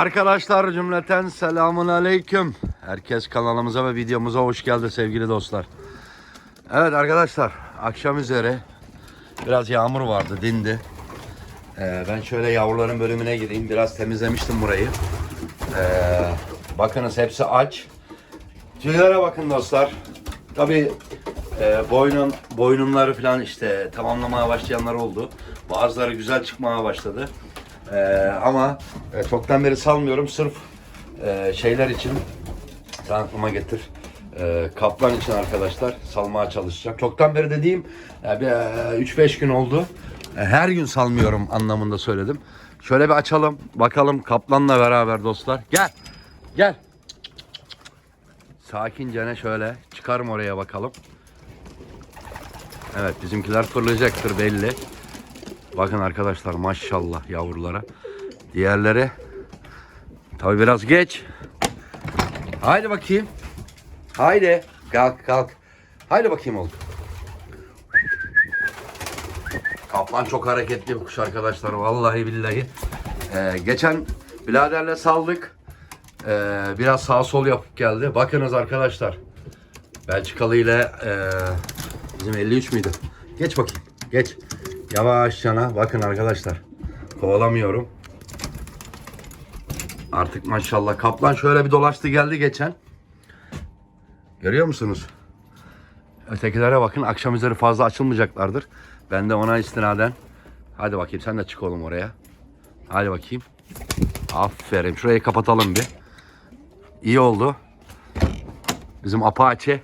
Arkadaşlar cümleten selamun aleyküm. Herkes kanalımıza ve videomuza hoş geldi sevgili dostlar. Evet arkadaşlar akşam üzeri biraz yağmur vardı dindi. Ee, ben şöyle yavruların bölümüne gireyim. Biraz temizlemiştim burayı. Ee, bakınız hepsi aç. Tüylere bakın dostlar. Tabii e, boynun boynunları falan işte tamamlamaya başlayanlar oldu. Bazıları güzel çıkmaya başladı. Ee, ama e, çoktan beri salmıyorum sırf e, şeyler için. Sen aklıma getir. Ee, kaplan için arkadaşlar salmaya çalışacağım. Çoktan beri dediğim e, bir, e, 3-5 gün oldu. E, her gün salmıyorum anlamında söyledim. Şöyle bir açalım. Bakalım kaplanla beraber dostlar. Gel. Gel. Sakincene şöyle çıkarım oraya bakalım. Evet bizimkiler fırlayacaktır belli. Bakın arkadaşlar maşallah yavrulara. Diğerleri tabi biraz geç. Haydi bakayım. Haydi. Kalk kalk. Haydi bakayım oldu. Kaplan çok hareketli kuş arkadaşlar. Vallahi billahi. Ee, geçen biraderle saldık. Ee, biraz sağ sol yapıp geldi. Bakınız arkadaşlar. Belçikalı ile ee, bizim 53 müydü? Geç bakayım. Geç. Yavaş yana. Bakın arkadaşlar. Kovalamıyorum. Artık maşallah. Kaplan şöyle bir dolaştı geldi geçen. Görüyor musunuz? Ötekilere bakın. Akşam üzeri fazla açılmayacaklardır. Ben de ona istinaden. Hadi bakayım sen de çık oğlum oraya. Hadi bakayım. Aferin. Şurayı kapatalım bir. İyi oldu. Bizim Apache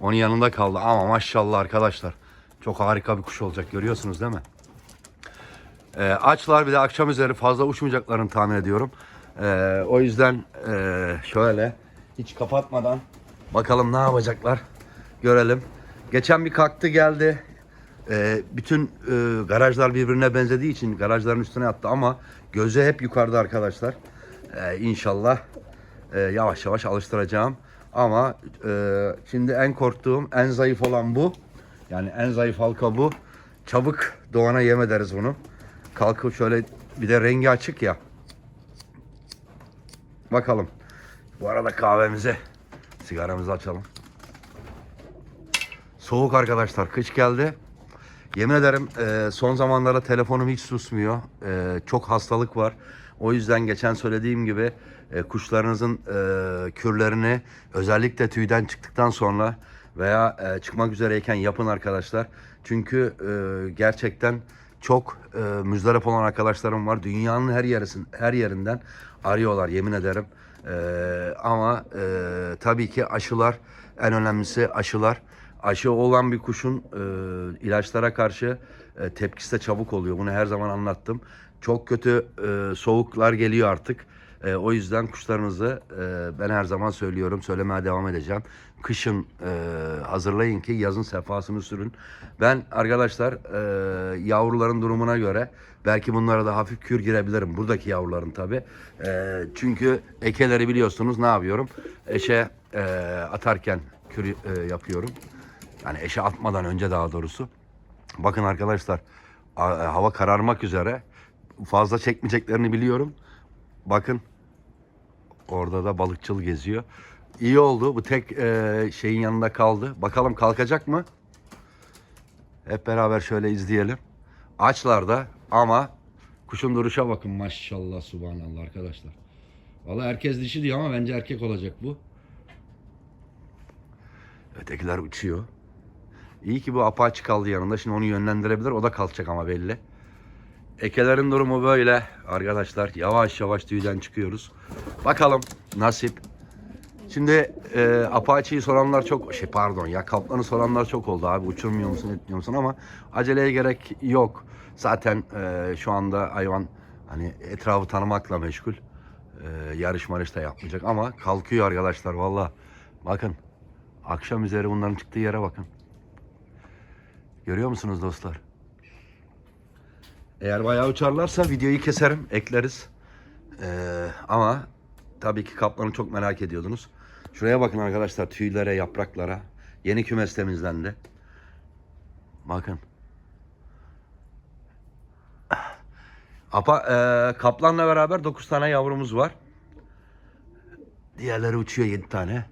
onun yanında kaldı. Ama maşallah arkadaşlar. Çok harika bir kuş olacak. Görüyorsunuz değil mi? Ee, açlar bir de akşam üzeri fazla uçmayacaklarını tahmin ediyorum. Ee, o yüzden ee, şöyle hiç kapatmadan bakalım ne yapacaklar görelim. Geçen bir kalktı geldi. Ee, bütün ee, garajlar birbirine benzediği için garajların üstüne attı ama gözü hep yukarıda arkadaşlar. Ee, inşallah ee, yavaş yavaş alıştıracağım. Ama ee, şimdi en korktuğum, en zayıf olan bu. Yani en zayıf halka bu. Çabuk doğana yem ederiz bunu. Kalkıp şöyle bir de rengi açık ya. Bakalım. Bu arada kahvemizi, sigaramızı açalım. Soğuk arkadaşlar. Kış geldi. Yemin ederim e, son zamanlarda telefonum hiç susmuyor. E, çok hastalık var. O yüzden geçen söylediğim gibi e, kuşlarınızın kürlerini özellikle tüyden çıktıktan sonra veya e, çıkmak üzereyken yapın arkadaşlar. Çünkü e, gerçekten çok e, müzdarip olan arkadaşlarım var. Dünyanın her yerisin, her yerinden arıyorlar yemin ederim. E, ama e, tabii ki aşılar en önemlisi aşılar. Aşı olan bir kuşun e, ilaçlara karşı e, tepkisi de çabuk oluyor. Bunu her zaman anlattım. Çok kötü e, soğuklar geliyor artık. E, o yüzden kuşlarınızı e, ben her zaman söylüyorum, söylemeye devam edeceğim. Kışın e, hazırlayın ki yazın sefasını sürün. Ben arkadaşlar e, yavruların durumuna göre belki bunlara da hafif kür girebilirim. Buradaki yavruların tabi. E, çünkü ekeleri biliyorsunuz ne yapıyorum? Eşe e, atarken kür e, yapıyorum. Yani eşe atmadan önce daha doğrusu. Bakın arkadaşlar hava kararmak üzere. Fazla çekmeyeceklerini biliyorum. Bakın orada da balıkçıl geziyor. İyi oldu. Bu tek e, şeyin yanında kaldı. Bakalım kalkacak mı? Hep beraber şöyle izleyelim. Açlar da ama kuşun duruşa bakın maşallah subhanallah arkadaşlar. Vallahi herkes dişi diyor ama bence erkek olacak bu. Ötekiler uçuyor. İyi ki bu apaçı kaldı yanında. Şimdi onu yönlendirebilir. O da kalkacak ama belli. Ekelerin durumu böyle arkadaşlar. Yavaş yavaş tüyden çıkıyoruz. Bakalım nasip. Şimdi e, Apache'yi soranlar çok şey pardon ya kaplanı soranlar çok oldu abi uçurmuyor musun etmiyor musun ama aceleye gerek yok. Zaten e, şu anda hayvan hani etrafı tanımakla meşgul. E, yarış marış da yapmayacak ama kalkıyor arkadaşlar valla. Bakın akşam üzeri bunların çıktığı yere bakın. Görüyor musunuz dostlar? Eğer bayağı uçarlarsa videoyu keserim, ekleriz. Ee, ama tabii ki kaplanı çok merak ediyordunuz. Şuraya bakın arkadaşlar tüylere, yapraklara. Yeni kümes temizlendi. Bakın. Apa, e, kaplanla beraber 9 tane yavrumuz var. Diğerleri uçuyor 7 tane.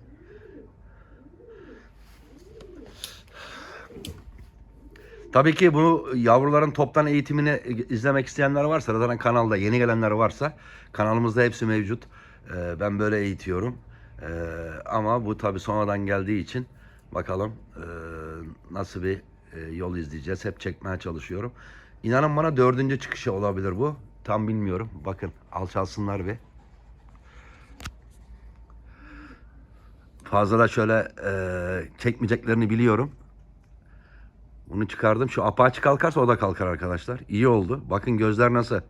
Tabii ki bunu yavruların toptan eğitimini izlemek isteyenler varsa, zaten kanalda yeni gelenler varsa kanalımızda hepsi mevcut. Ee, ben böyle eğitiyorum. Ee, ama bu tabii sonradan geldiği için bakalım e, nasıl bir e, yol izleyeceğiz. Hep çekmeye çalışıyorum. İnanın bana dördüncü çıkışı olabilir bu. Tam bilmiyorum. Bakın alçalsınlar bir. Fazla da şöyle e, çekmeyeceklerini biliyorum. Bunu çıkardım. Şu apaçı kalkarsa o da kalkar arkadaşlar. İyi oldu. Bakın gözler nasıl?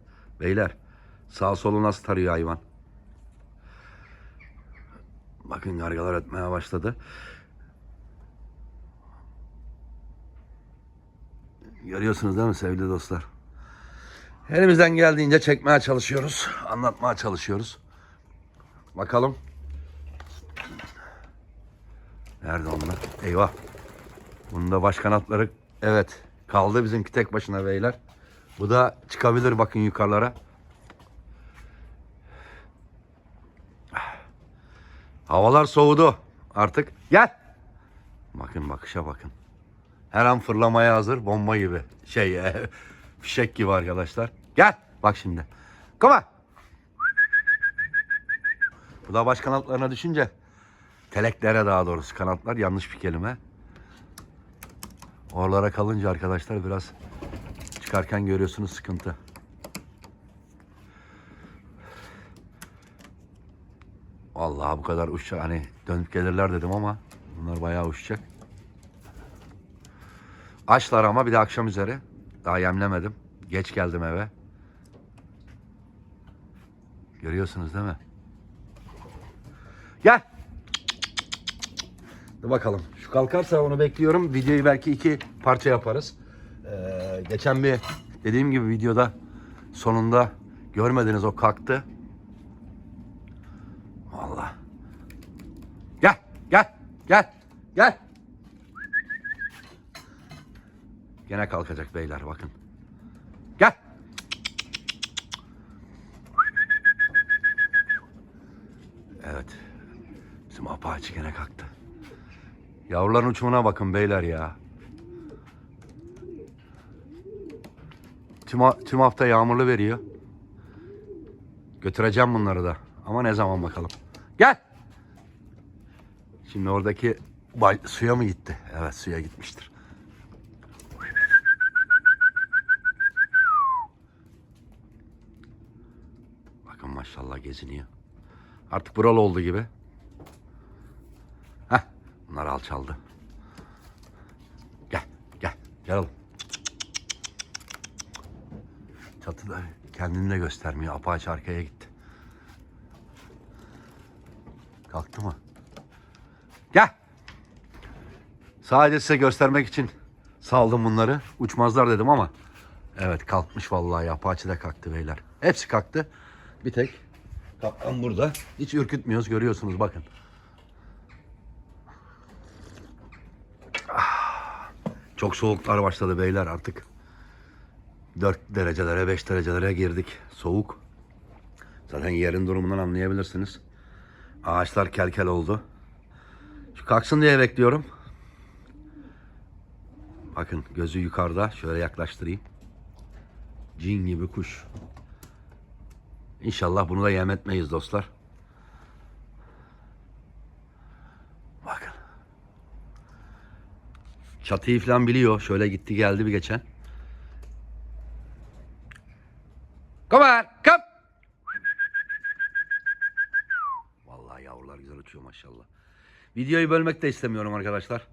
Beyler. Sağ solu nasıl tarıyor hayvan. Bakın gargalar ötmeye başladı. Görüyorsunuz değil mi sevgili dostlar? Elimizden geldiğince çekmeye çalışıyoruz. Anlatmaya çalışıyoruz. Bakalım. Nerede onlar? Eyvah. Bunun da baş kanatları evet kaldı bizimki tek başına beyler. Bu da çıkabilir bakın yukarılara. Havalar soğudu artık. Gel. Bakın bakışa bakın. Her an fırlamaya hazır bomba gibi. Şey e, fişek gibi arkadaşlar. Gel. Bak şimdi. On. Bu da baş kanatlarına düşünce teleklere daha doğrusu kanatlar yanlış bir kelime. Oralara kalınca arkadaşlar biraz çıkarken görüyorsunuz sıkıntı. Vallahi bu kadar uçacak hani dönüp gelirler dedim ama bunlar bayağı uçacak. Açlar ama bir de akşam üzeri. Daha yemlemedim. Geç geldim eve. Görüyorsunuz değil mi? Gel. Dur bakalım. Şu kalkarsa onu bekliyorum. Videoyu belki iki parça yaparız. Ee, geçen bir dediğim gibi videoda sonunda görmediniz o kalktı. Vallahi. Gel, gel, gel. Gene kalkacak beyler bakın. Gel. Evet. Bizim apaçı gene kalktı. Yavruların uçumuna bakın beyler ya. Tüm, tüm hafta yağmurlu veriyor. Götüreceğim bunları da. Ama ne zaman bakalım. Gel. Şimdi oradaki bal- suya mı gitti? Evet suya gitmiştir. Bakın maşallah geziniyor. Artık buralı oldu gibi. Heh, bunlar alçaldı. Gel, gel, gel oğlum. Çatıda kendini de göstermiyor. Apaç arkaya gitti. Kalktı mı? Gel. Sadece size göstermek için saldım bunları. Uçmazlar dedim ama evet kalkmış vallahi. Apaçı da kalktı beyler. Hepsi kalktı. Bir tek kaplan burada. Hiç ürkütmüyoruz görüyorsunuz bakın. Ah, Çok soğuklar başladı beyler artık. 4 derecelere 5 derecelere girdik. Soğuk. Zaten yerin durumundan anlayabilirsiniz. Ağaçlar kel kel oldu. Kalksın diye bekliyorum. Bakın gözü yukarıda. Şöyle yaklaştırayım. Cin gibi kuş. İnşallah bunu da yem etmeyiz dostlar. Bakın. Çatıyı falan biliyor. Şöyle gitti geldi bir geçen. Come on, come. Vallahi yavrular güzel uçuyor maşallah. Videoyu bölmek de istemiyorum arkadaşlar.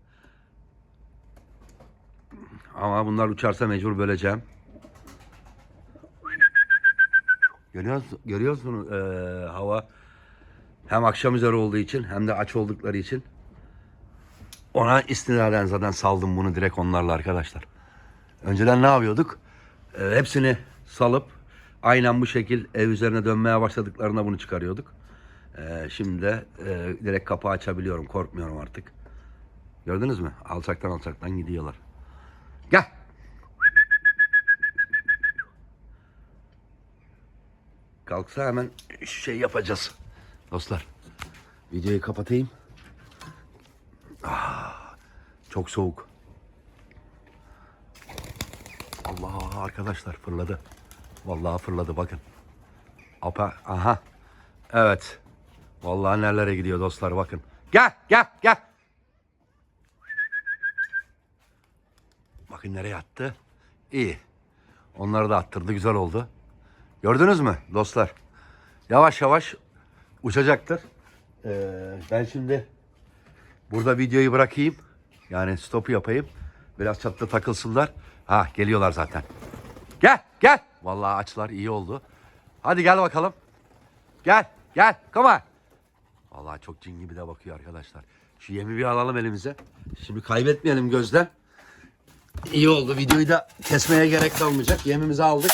Ama bunlar uçarsa mecbur böleceğim. Görüyorsunuz, görüyorsunuz eee, hava hem akşam üzeri olduğu için hem de aç oldukları için ona istinaden zaten saldım bunu direkt onlarla arkadaşlar. Önceden ne yapıyorduk? Eee, hepsini salıp aynen bu şekil ev üzerine dönmeye başladıklarında bunu çıkarıyorduk. Eee, şimdi de eee, direkt kapağı açabiliyorum. Korkmuyorum artık. Gördünüz mü? Alçaktan alçaktan gidiyorlar. Gel. kalksa hemen şey yapacağız. Dostlar videoyu kapatayım. Ah, çok soğuk. Allah arkadaşlar fırladı. Vallahi fırladı bakın. Apa aha. Evet. Vallahi nerelere gidiyor dostlar bakın. Gel gel gel. Bakın nereye attı. İyi. Onları da attırdı güzel oldu. Gördünüz mü dostlar? Yavaş yavaş uçacaktır. Ee, ben şimdi burada videoyu bırakayım. Yani stopu yapayım. Biraz çatıda takılsınlar. Ha geliyorlar zaten. Gel gel. Vallahi açlar iyi oldu. Hadi gel bakalım. Gel gel come on. Vallahi çok cin gibi de bakıyor arkadaşlar. Şu yemi bir alalım elimize. Şimdi kaybetmeyelim gözden. İyi oldu. Videoyu da kesmeye gerek kalmayacak. Yemimizi aldık.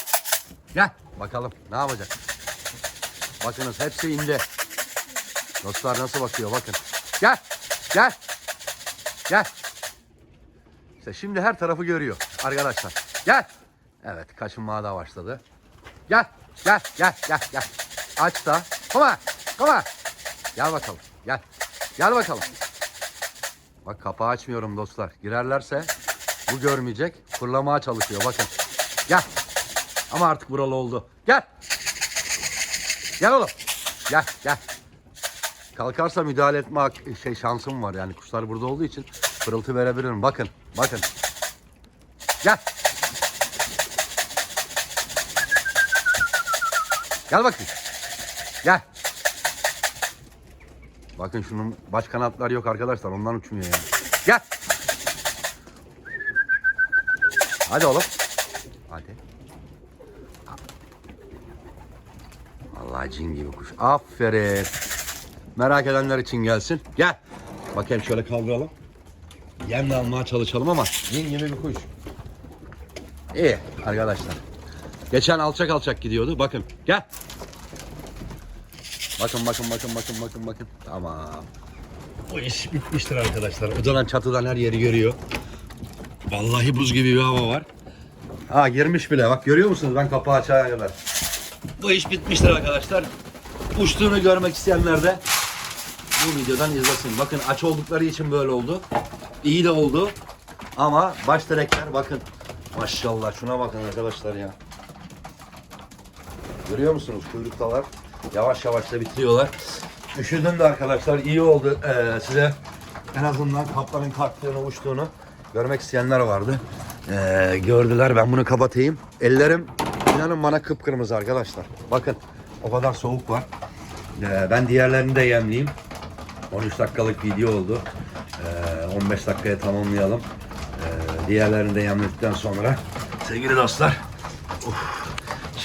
Gel bakalım ne yapacak. Bakınız hepsi indi. Dostlar nasıl bakıyor bakın. Gel gel gel. İşte şimdi her tarafı görüyor arkadaşlar. Gel. Evet kaşınmaya da başladı. Gel gel gel gel gel. Aç da. Come on. Gel bakalım. Gel. Gel bakalım. Bak kapağı açmıyorum dostlar. Girerlerse bu görmeyecek. Fırlamaya çalışıyor bakın. Gel. Ama artık buralı oldu. Gel. Gel oğlum. Gel gel. Kalkarsa müdahale etme şey şansım var yani kuşlar burada olduğu için pırıltı verebilirim. Bakın bakın. Gel. Gel bakayım. Gel. Bakın şunun baş kanatları yok arkadaşlar ondan uçmuyor yani. Gel. Hadi oğlum. Hadi. Vallahi cin gibi kuş. Aferin. Merak edenler için gelsin. Gel. Bakayım şöyle kaldıralım. Yem de almaya çalışalım ama cin gibi bir kuş. İyi arkadaşlar. Geçen alçak alçak gidiyordu. Bakın gel. Bakın bakın bakın bakın bakın bakın. Tamam. Bu iş bitmiştir arkadaşlar. Odadan çatıdan her yeri görüyor. Vallahi buz gibi bir hava var. Ha girmiş bile. Bak görüyor musunuz? Ben kapağı açana kadar. Bu iş bitmiştir arkadaşlar. Uçtuğunu görmek isteyenler de bu videodan izlesin. Bakın aç oldukları için böyle oldu. İyi de oldu. Ama baş direkler bakın. Maşallah şuna bakın arkadaşlar ya. Görüyor musunuz kuyruktalar? Yavaş yavaş da bitiriyorlar. Üşüdüm de arkadaşlar iyi oldu Ee, size en azından kaplanın kalktığını uçtuğunu görmek isteyenler vardı. Ee, gördüler ben bunu kapatayım. Ellerim inanın bana kıpkırmızı arkadaşlar. Bakın o kadar soğuk var. Ee, ben diğerlerini de yemleyeyim. 13 dakikalık video oldu. Ee, 15 dakikaya tamamlayalım. Ee, diğerlerini de yemledikten sonra sevgili dostlar.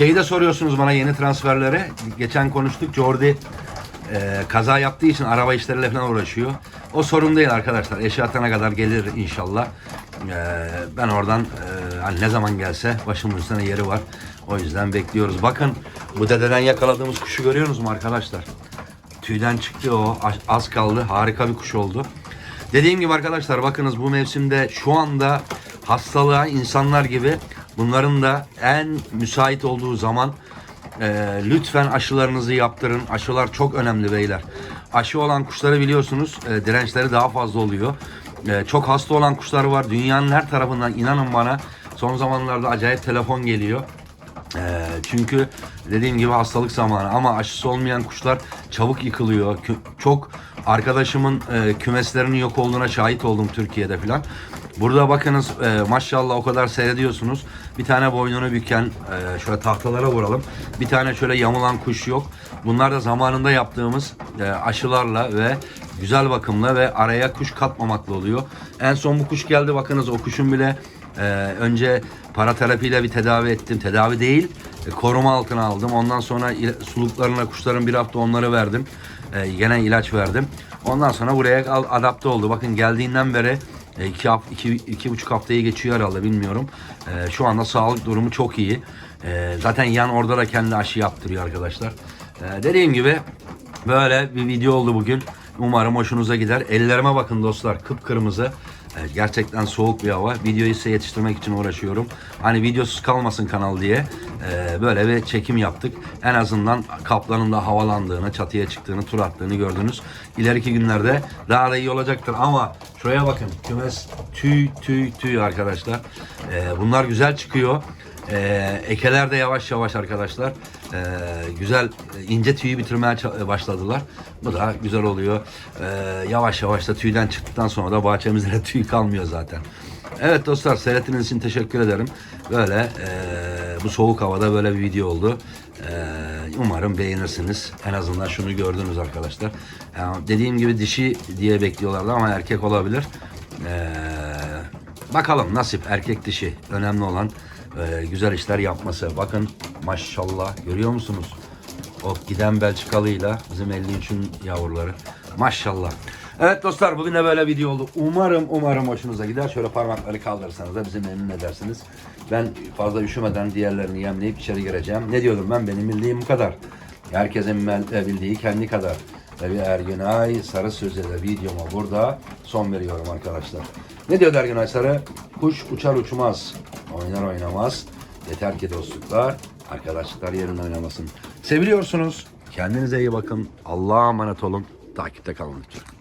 Şeyi de soruyorsunuz bana yeni transferleri. Geçen konuştuk. Jordi e, kaza yaptığı için araba işleriyle falan uğraşıyor. O sorun değil arkadaşlar. Eşi atana kadar gelir inşallah. E, ben oradan e, hani ne zaman gelse başımın üstüne yeri var. O yüzden bekliyoruz. Bakın bu dededen yakaladığımız kuşu görüyorsunuz mu arkadaşlar? Tüyden çıktı o. Az kaldı. Harika bir kuş oldu. Dediğim gibi arkadaşlar bakınız bu mevsimde şu anda hastalığa insanlar gibi bunların da en müsait olduğu zaman e, lütfen aşılarınızı yaptırın. Aşılar çok önemli beyler. Aşı olan kuşları biliyorsunuz e, dirençleri daha fazla oluyor. E, çok hasta olan kuşlar var. Dünyanın her tarafından inanın bana son zamanlarda acayip telefon geliyor. Ee, çünkü dediğim gibi hastalık zamanı ama aşısı olmayan kuşlar çabuk yıkılıyor. Kü- çok arkadaşımın e, kümeslerinin yok olduğuna şahit oldum Türkiye'de filan. Burada bakınız e, maşallah o kadar seyrediyorsunuz. Bir tane boynunu büken e, şöyle tahtalara vuralım. Bir tane şöyle yamulan kuş yok. Bunlar da zamanında yaptığımız e, aşılarla ve güzel bakımla ve araya kuş katmamakla oluyor. En son bu kuş geldi bakınız o kuşun bile ee, önce para terapiyle bir tedavi ettim. Tedavi değil, e, koruma altına aldım. Ondan sonra suluklarına kuşların bir hafta onları verdim. Ee, gene ilaç verdim. Ondan sonra buraya adapte oldu. Bakın geldiğinden beri e, iki, hafta, iki, iki buçuk haftayı geçiyor herhalde bilmiyorum. Ee, şu anda sağlık durumu çok iyi. Ee, zaten yan orada da kendi aşı yaptırıyor arkadaşlar. Ee, dediğim gibi böyle bir video oldu bugün. Umarım hoşunuza gider. Ellerime bakın dostlar kıpkırmızı. Evet, gerçekten soğuk bir hava. Videoyu size yetiştirmek için uğraşıyorum. Hani videosuz kalmasın kanal diye. e, böyle bir çekim yaptık. En azından kaplanın da havalandığını, çatıya çıktığını, tur attığını gördünüz. İleriki günlerde daha da iyi olacaktır ama şuraya bakın. Kümes tüy tüy tüy arkadaşlar. E, bunlar güzel çıkıyor. Ee, ekeler de yavaş yavaş arkadaşlar ee, güzel e, ince tüyü bitirmeye ça- başladılar. Bu da güzel oluyor. Ee, yavaş yavaş da tüyden çıktıktan sonra da bahçemizde de tüy kalmıyor zaten. Evet dostlar seyrettiğiniz için teşekkür ederim. Böyle ee, bu soğuk havada böyle bir video oldu. Ee, umarım beğenirsiniz. En azından şunu gördünüz arkadaşlar. Yani dediğim gibi dişi diye bekliyorlardı ama erkek olabilir. Ee, Bakalım nasip erkek dişi önemli olan e, güzel işler yapması. Bakın maşallah görüyor musunuz? O giden Belçikalıyla bizim 53'ün yavruları. Maşallah. Evet dostlar bugün de böyle video oldu. Umarım umarım hoşunuza gider. Şöyle parmakları kaldırırsanız da bizi memnun edersiniz. Ben fazla üşümeden diğerlerini yemleyip içeri gireceğim. Ne diyordum ben? Benim bildiğim bu kadar. Herkesin mel- bildiği kendi kadar. Ve bir Ergünay Sarı sözüyle videoma burada son veriyorum arkadaşlar. Ne diyor Ergünay Sarı? Kuş uçar uçmaz, oynar oynamaz. Yeter ki dostluklar, arkadaşlıklar yerinde oynamasın. Seviliyorsunuz. Kendinize iyi bakın. Allah'a emanet olun. Takipte kalın lütfen.